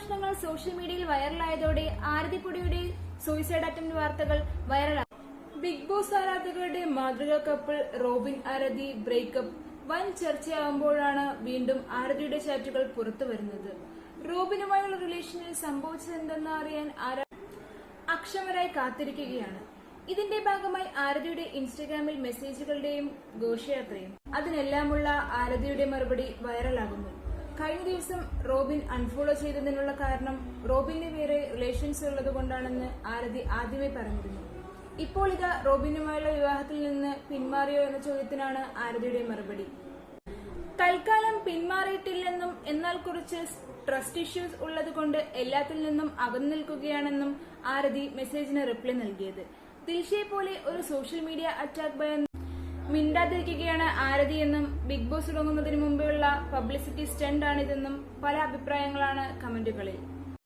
പ്രശ്നങ്ങൾ സോഷ്യൽ മീഡിയയിൽ വൈറലായതോടെ ആരതിപ്പൊടിയുടെ suicide attempt വാർത്തകൾ വൈറലായി. ബിഗ് ബോസ് ആരാധകരുടെ മാതൃകാ കപ്പിൾ റോബിൻ ആരതി ബ്രേക്കപ്പ്. വൻ ചർച്ചയാകുമ്പോഴാണ് വീണ്ടും ആരതിയുടെ ചാറ്റുകൾ പുറത്തു വരുന്നത്. റോബിനുമായുള്ള റിലേഷനിൽ സംഭവിച്ചതെന്തെന്ന് അറിയാൻ ആരാ അക്ഷമരായി കാത്തിരിക്കുകയാണ്. ഇതിന്റെ ഭാഗമായി ആരതിയുടെ ഇൻസ്റ്റഗ്രാമിൽ മെസ്സേജുകളുടെയും ഘോഷയാത്രയും. അതിനെല്ലാമുള്ള ആരതിയുടെ മറുപടി വൈറലാകുന്നു. കഴിഞ്ഞ ദിവസം റോബിൻ അൺഫോളോ ചെയ്തതിനുള്ള കാരണം റോബിന് വേറെ റിലേഷൻസ് ഉള്ളത് കൊണ്ടാണെന്ന് ആരതി ആദ്യമേ പറഞ്ഞിരുന്നു. ഇപ്പോൾ ഇതാ റോബിനുമായുള്ള വിവാഹത്തിൽ നിന്ന് പിന്മാറിയോ എന്ന ചോദ്യത്തിനാണ് ആരതിയുടെ മറുപടി. തൽക്കാലം പിന്മാറിയിട്ടില്ലെന്നും എന്നാൽ കുറച്ച് ട്രസ്റ്റ് ഇഷ്യൂസ് ഉള്ളതുകൊണ്ട് എല്ലാത്തിൽ നിന്നും അകന്നു നിൽക്കുകയാണെന്നും ആരതി മെസ്സേജിന് റിപ്ലൈ നൽകിയത്. ദിൽഷയെ പോലെ ഒരു സോഷ്യൽ മീഡിയ അറ്റാക്ക് ഭയന്ന് മിണ്ടാതിരിക്കുകയാണ് ആരതി എന്നും ബിഗ് ബോസ് തുടങ്ങുന്നതിന് മുമ്പെയുള്ള പബ്ലിസിറ്റി സ്റ്റണ്ട് ആണിതെന്നും പല അഭിപ്രായങ്ങളാണ് കമന്റുകളിൽ.